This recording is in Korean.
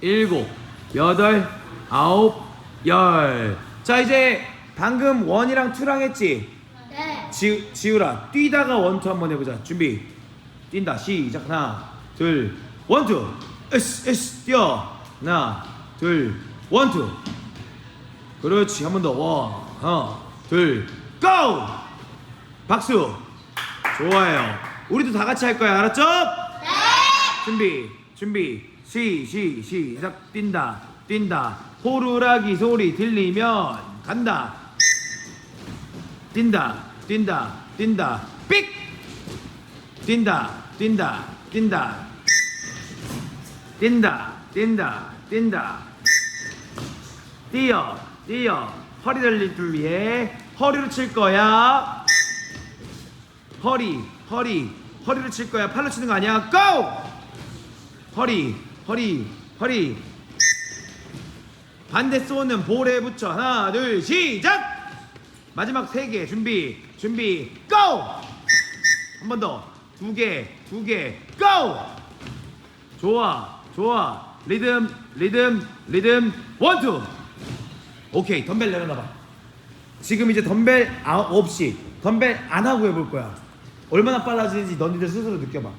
일곱, 여덟, 아홉, 열. 자 이제 방금 원이랑 투랑 했지? 네. 지, 지우라 뛰다가 원투 한번 해보자. 준비. 뛴다. 시작. 하나 둘 원투. 에스 에스 뛰어. 하나 둘 원투. 그렇지. 한 번 더. 원 하나 둘 고! 박수. 좋아요. 우리도 다 같이 할 거야. 알았죠? 네. 준비 준비 시 시 시작. 뛴다 뛴다. 호루라기 소리 들리면 간다. 뛴다 뛴다 뛴다. 삑! 뛴다 뛴다 뛴다. 뛴다 뛴다 뛴다. 뛰어 뛰어. 허리 들릴 위해 허리로 칠 거야. 허리 허리. 허리로 칠 거야. 팔로 치는 거 아니야. 고! 허리 허리 허리. 반대 쏘는 볼에 붙여. 하나 둘 시작! 마지막 세 개 준비 준비 고! 한 번 더. 두 개 두 개 고! 좋아 좋아. 리듬 리듬 리듬. 원투. 오케이 덤벨 내려놔봐. 지금 이제 덤벨 아, 없이 덤벨 안 하고 해볼 거야. 얼마나 빨라지는지 너희들 스스로 느껴봐